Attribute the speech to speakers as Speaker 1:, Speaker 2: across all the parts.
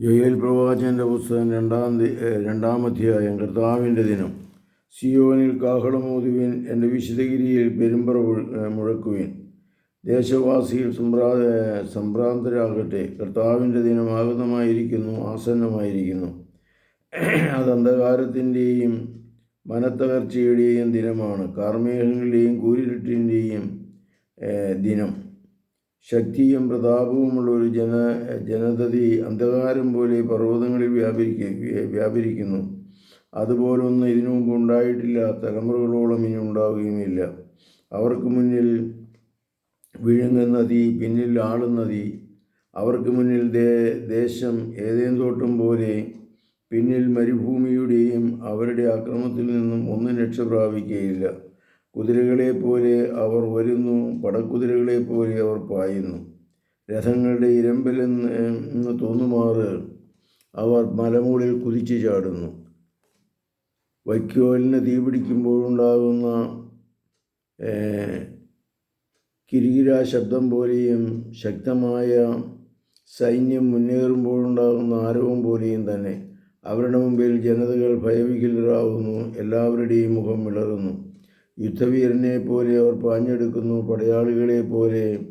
Speaker 1: Joel പ്രവാചന്റെ പുസ്തകം രണ്ടാം രണ്ടാമധ്യായം കർത്താവിന്റെ ദിനം. സിയോനിൽ കാഹളമോതുവിൻ എന്റെ വിശുദ്ധഗിരിയിൽ പെരുമ്പറ മുഴ- മുഴക്കുവിൻ. ദേശവാസികൾ സംഭ്രാ സംഭ്രാന്തരാകട്ടെ കർത്താവിന്റെ ദിനം ആഗതമായിരിക്കുന്നു ആസന്നമായിരിക്കുന്നു. അത് അന്ധകാരത്തിന്റെയും മനത്തകർച്ചയുടെയും ദിനമാണ്. കാർമേഹങ്ങളുടെയും കൂരിരുട്ടിന്റെയും ദിനം. ശക്തിയും പ്രതാപവുമുള്ള ഒരു ജന ജനതതി അന്ധകാരം പോലെ പർവതങ്ങളിൽ വ്യാപരിക്ക വ്യാപരിക്കുന്നു. അതുപോലൊന്നും ഇതിനു മുമ്പ് ഉണ്ടായിട്ടില്ല. തലമുറകളോളം ഇനി ഉണ്ടാവുകയുമില്ല. അവർക്ക് മുന്നിൽ വിഴുങ്ങുന്ന നദി പിന്നിൽ ആളുന്ന നദി. അവർക്ക് മുന്നിൽ ദേ ദേശം ഏതേം തോട്ടം പോലെ പിന്നിൽ മരുഭൂമിയുടെയും അവരുടെ അക്രമത്തിൽ നിന്നും ഒന്നും രക്ഷ പ്രാപിക്കുകയില്ല കുതിരകളെ പോലെ അവർ വരുന്നു പടക്കുതിരകളെ പോലെ അവർ പായുന്നു. രഥങ്ങളുടെ എന്ന് തോന്നുമാറ് അവർ മലമൂളിൽ കുതിച്ചു ചാടുന്നു. വൈക്കോലിന് തീപിടിക്കുമ്പോഴുണ്ടാകുന്ന കിരികിര ശബ്ദം പോലെയും ശക്തമായ സൈന്യം മുന്നേറുമ്പോഴുണ്ടാകുന്ന ആരവം പോലെയും തന്നെ. അവരുടെ മുമ്പിൽ ജനതകൾ ഭയവികലരാകുന്നു എല്ലാവരുടെയും മുഖം വിളറുന്നു. യുദ്ധവീരനെ പോലെ അവർ പാഞ്ഞെടുക്കുന്നു പടയാളികളെ പോലെ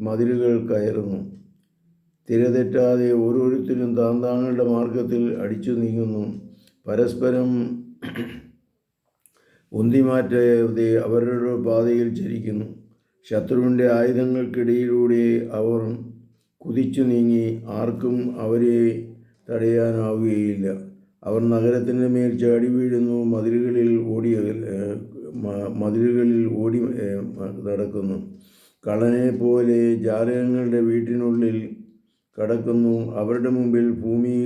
Speaker 1: മതിലുകൾ കയറുന്നു. തിരതെറ്റാതെ ഓരോരുത്തരും താൻ താങ്കളുടെ മാർഗത്തിൽ അടിച്ചു നീങ്ങുന്നു. പരസ്പരം ഉന്തിമാറ്റാതെ അവരുടെ പാതയിൽ ചരിക്കുന്നു. ശത്രുവിന്റെ ആയുധങ്ങൾക്കിടയിലൂടെ അവർ കുതിച്ചു നീങ്ങി ആർക്കും അവരെ തടയാനാവുകയില്ല. അവർ നഗരത്തിന്റെ മേൽ ചാടി വീഴുന്നു മതിലുകളിൽ ഓടി മ- മതിലുകളിൽ ഓടി നടക്കുന്നു. കളനെ പോലെ ജാലകങ്ങളുടെ വീട്ടിനുള്ളിൽ കടക്കുന്നു. അവരുടെ മുമ്പിൽ ഭൂമി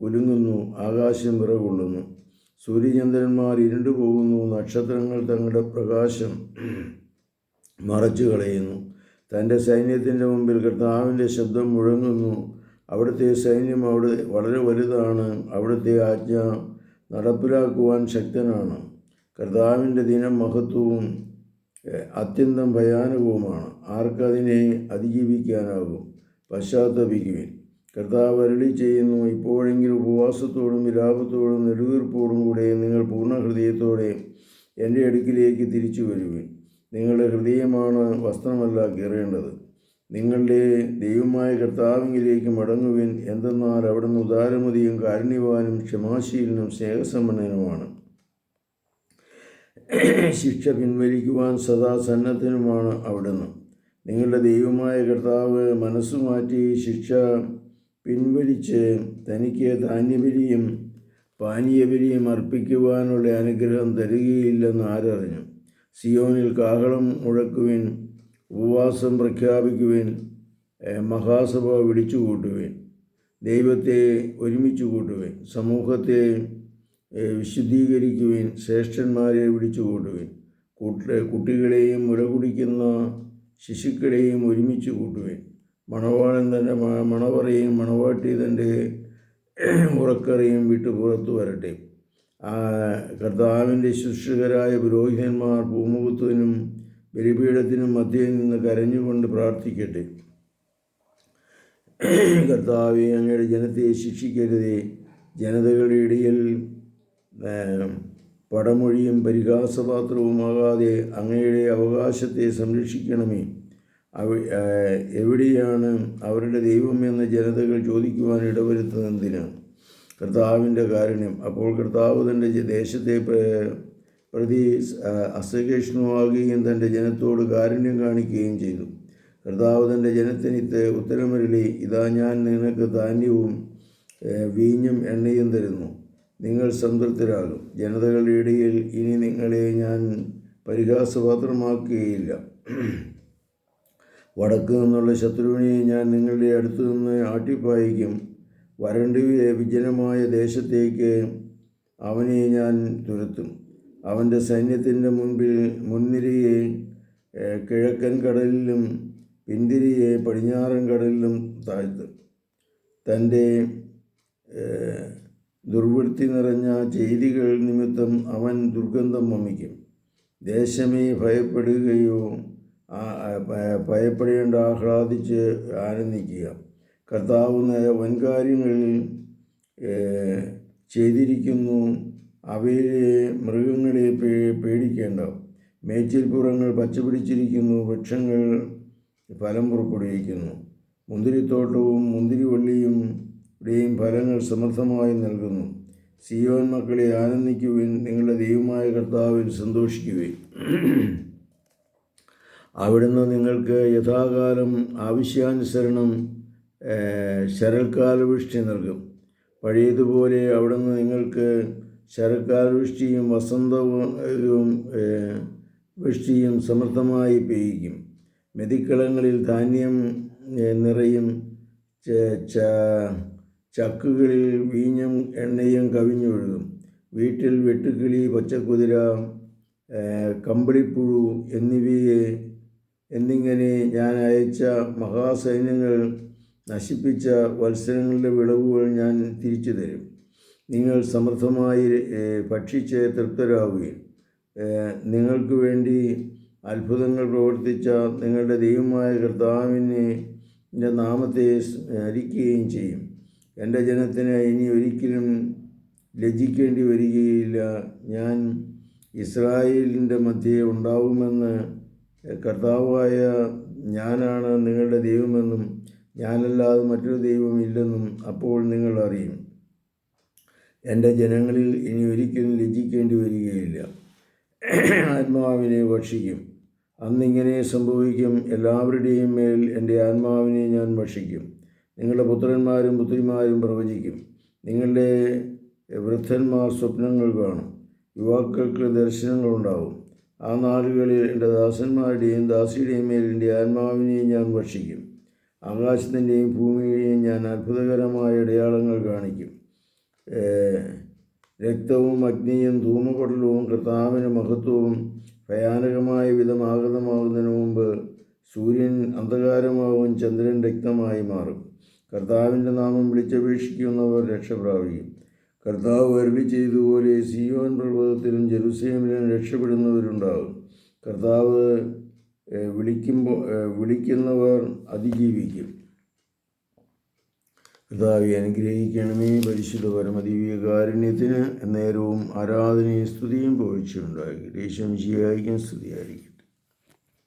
Speaker 1: കുലുങ്ങുന്നു. ആകാശം വിറകൊള്ളുന്നു. സൂര്യചന്ദ്രന്മാർ ഇരുണ്ടു പോകുന്നു. നക്ഷത്രങ്ങൾ തങ്ങളുടെ പ്രകാശം മറച്ചു കളയുന്നു. തന്റെ സൈന്യത്തിന്റെ മുമ്പിൽ കർത്താവിന്റെ ശബ്ദം മുഴങ്ങുന്നു. അവിടുത്തെ സൈന്യം അവിടെ വളരെ വലുതാണ്. അവിടുത്തെ ആജ്ഞ നടപ്പിലാക്കുവാൻ ശക്തനാണ്. കർത്താവിന്റെ ദിനം മഹത്വവും അത്യന്തം ഭയാനകവുമാണ്. ആർക്കതിനെ അതിജീവിക്കാനാകും? പശ്ചാത്തപിക്കുവിൻ. കർത്താവ് അരളി ചെയ്യുന്നു ഇപ്പോഴെങ്കിലും ഉപവാസത്തോടും വിലാപത്തോടും നെടുവീർപ്പോടും കൂടെ നിങ്ങൾ പൂർണ ഹൃദയത്തോടെ എന്റെ അടുക്കിലേക്ക് തിരിച്ചു വരുവിൻ. നിങ്ങളുടെ ഹൃദയമാണ് വസ്ത്രമല്ല കയറേണ്ടത് നിങ്ങളുടെ ദൈവമായ കർത്താവിങ്കിലേക്ക് മടങ്ങുവിൻ. എന്തെന്നാൽ അവിടുന്ന് ഉദാരമതിയും കാരുണ്യവാനും ക്ഷമാശീലനും സ്നേഹസമ്പന്നനുമാണ്. ശിക്ഷ പിൻവലിക്കുവാൻ സദാ സന്നദ്ധനുമാണ് അവിടുന്ന്. നിങ്ങളുടെ ദൈവമായ കർത്താവ് മനസ്സു മാറ്റി ശിക്ഷ പിൻവലിച്ച് തനിക്ക് ധാന്യബലിയും പാനീയബലിയും അർപ്പിക്കുവാനുള്ള അനുഗ്രഹം തരികയില്ലെന്ന് ആരറിഞ്ഞു. സിയോനിൽ കാഹളം മുഴക്കുവിൻ ഉപവാസം പ്രഖ്യാപിക്കുവിൻ മഹാസഭ വിളിച്ചു കൂട്ടുവിൻ ദൈവത്തെ ഒരുമിച്ച് കൂട്ടുവിൻ സമൂഹത്തെ വിശുദ്ധീകരിക്കുവിൻ ശ്രേഷ്ഠന്മാരെ വിളിച്ചു കൂട്ടുവിൻ കൂട്ട് കുട്ടികളെയും മുല കുടിക്കുന്ന ശിശുക്കളെയും ഒരുമിച്ച് കൂട്ടുവിൻ. മണവാളൻ തന്റെ മണവറയും മണവാട്ടി തന്റെ ഉറക്കറയും വിട്ടു പുറത്തു വരട്ടെ. കർത്താവിന്റെ ശുശ്രൂഷകരായ പുരോഹിതന്മാർ ഭൂമുഖത്തിനും ബലിപീഠത്തിനും മധ്യയിൽ നിന്ന് കരഞ്ഞുകൊണ്ട് പ്രാർത്ഥിക്കട്ടെ. കർത്താവെ അങ്ങയുടെ ജനത്തെ ശിക്ഷിക്കരുതേ. ജനതകളുടെ ഇടയിൽ പടമൊഴിയും പരിഹാസപാത്രവുമാകാതെ അങ്ങയുടെ അവകാശത്തെ സംരക്ഷിക്കണമേ. അവ എവിടെയാണ് അവരുടെ ദൈവം എന്ന് ജനതകൾ ചോദിക്കുവാൻ ഇടവരുത്തുന്നതിന് കർത്താവിന്റെ കാരുണ്യം. അപ്പോൾ കർത്താവ് തന്റെ ദേശത്തെ പ്ര- പ്രതി അസഹിഷ്ണുവാകുകയും തന്റെ ജനത്തോട് കാരുണ്യം കാണിക്കുകയും ചെയ്തു. കർത്താവ് തന്റെ ജനത്തിന് ഇത് ഉത്തരമരുളി ഇതാ ഞാൻ നിനക്ക് ധാന്യവും വീഞ്ഞും എണ്ണയും തരുന്നു. നിങ്ങൾ സംതൃപ്തരാകും. ജനതകളുടെ ഇടയിൽ ഇനി നിങ്ങളെ ഞാൻ പരിഹാസപാത്രമാക്കുകയില്ല. വടക്ക് നിന്നുള്ള ശത്രുവിനെ ഞാൻ നിങ്ങളുടെ അടുത്ത് നിന്ന് ആട്ടിപ്പായിക്കും. വരണ്ടി വിജനമായ ദേശത്തേക്ക് അവനെ ഞാൻ തുരത്തും. അവന്റെ സൈന്യത്തിന്റെ മുൻപിൽ മുൻനിരയെ കിഴക്കൻ കടലിലും പിന്തിരിയെ പടിഞ്ഞാറൻ കടലിലും താഴ്ത്തും. തന്റെ ദുർവൃത്തി നിറഞ്ഞ ചെയ്തികൾ നിമിത്തം അവൻ ദുർഗന്ധം വമിക്കും. ദേശമേ ഭയപ്പെടുകയോ ഭയപ്പെടേണ്ട ആഹ്ലാദിച്ച് ആനന്ദിക്കുക. കർത്താവ് ന- വൻകാര്യങ്ങളിൽ ചെയ്തിരിക്കുന്നു. അവയിലെ മൃഗങ്ങളെ പേ പേടിക്കേണ്ട. മേച്ചിൽപ്പുറങ്ങൾ പച്ചപിടിച്ചിരിക്കുന്നു. വൃക്ഷങ്ങൾ ഫലം പുറപ്പെടുവിക്കുന്നു. മുന്തിരിത്തോട്ടവും മുന്തിരിവള്ളിയും ഇവിടെയും ഫലങ്ങൾ സമർത്ഥമായി നൽകുന്നു. സിയോൻ മക്കളെ ആനന്ദിക്കുവിൻ നിങ്ങളുടെ ദൈവമായ കർത്താവിൽ സന്തോഷിക്കുവിൻ. അവിടുന്ന് നിങ്ങൾക്ക് യഥാകാലം ആവശ്യാനുസരണം ശരൽക്കാലവൃഷ്ടി നൽകും. പഴയതുപോലെ അവിടുന്ന് നിങ്ങൾക്ക് ശരൽക്കാലവൃഷ്ടിയും വസന്തവും വൃഷ്ടിയും സമർത്ഥമായി പെയ്യിക്കും. മെതിക്കളങ്ങളിൽ ധാന്യം നിറയും ചക്കുകളിൽ വീഞ്ഞും എണ്ണയും കവിഞ്ഞൊഴുകും. വീട്ടിൽ വെട്ടുക്കിളി പച്ചക്കുതിര കമ്പിളിപ്പുഴു എന്നിവയെ എന്നിങ്ങനെ ഞാൻ അയച്ച മഹാസൈന്യങ്ങൾ നശിപ്പിച്ച വത്സരങ്ങളുടെ വിളവുകൾ ഞാൻ തിരിച്ചു തരും. നിങ്ങൾ സമൃദ്ധമായി ഭക്ഷിച്ച് തൃപ്തരാകുകയും നിങ്ങൾക്ക് വേണ്ടി അത്ഭുതങ്ങൾ പ്രവർത്തിച്ച നിങ്ങളുടെ ദൈവമായ കർത്താവിനെ നാമത്തെ സ്മരിക്കുകയും ചെയ്യും. എന്റെ ജനത്തിന് ഇനി ഒരിക്കലും ലജ്ജിക്കേണ്ടി വരികയില്ല. ഞാൻ ഇസ്രായേലിന്റെ മധ്യേ ഉണ്ടാവുമെന്ന് കർത്താവായ ഞാനാണ് നിങ്ങളുടെ ദൈവമെന്നും ഞാനല്ലാതെ മറ്റൊരു ദൈവം ഇല്ലെന്നും അപ്പോൾ നിങ്ങൾ അറിയും. എന്റെ ജനങ്ങളിൽ ഇനി ഒരിക്കലും ലജ്ജിക്കേണ്ടി വരികയില്ല. ആത്മാവിനെ ഭക്ഷിക്കും. അന്നിങ്ങനെ സംഭവിക്കും. എല്ലാവരുടെയും മേൽ എന്റെ ആത്മാവിനെ ഞാൻ ഭക്ഷിക്കും. നിങ്ങളുടെ പുത്രന്മാരും പുത്രിമാരും പ്രവചിക്കും. നിങ്ങളുടെ വൃദ്ധന്മാർ സ്വപ്നങ്ങൾ കാണും. യുവാക്കൾക്ക് ദർശനങ്ങളുണ്ടാവും. ആ നാളുകളിൽ എന്റെ ദാസന്മാരുടെയും ദാസിയുടെയും മേൽ എന്റെ ആത്മാവിനെയും ഞാൻ ഭക്ഷിക്കും. ആകാശത്തിന്റെയും ഭൂമിയുടെയും ഞാൻ അത്ഭുതകരമായ അടയാളങ്ങൾ കാണിക്കും. രക്തവും അഗ്നിയും ധൂമപടലവും കർത്താവിന് മഹത്വവും ഭയാനകമായ വിധം ആഗതമാകുന്നതിന് മുമ്പ് സൂര്യൻ അന്ധകാരമാവും ചന്ദ്രൻ രക്തമായി മാറും. കർത്താവിന്റെ നാമം വിളിച്ചപേക്ഷിക്കുന്നവർ രക്ഷപ്രാപിക്കും കർത്താവ് അരുളി ചെയ്തതുപോലെ സിയോൻ പർവതത്തിലും ജെറുസലേമിലും രക്ഷപ്പെടുന്നവരുണ്ടാകും കർത്താവ് വിളിക്കുമ്പോൾ വിളിക്കുന്നവർ അതിജീവിക്കും. കർത്താവെ അനുഗ്രഹിക്കണമേ പരിശുദ്ധ പരമദിവ്യ കാരുണ്യത്തിന് നേരവും ആരാധനയും സ്തുതിയും പോയിച്ചുണ്ടാക്കി ദേശം ശരിയായിരിക്കും സ്തുതിയായിരിക്കും.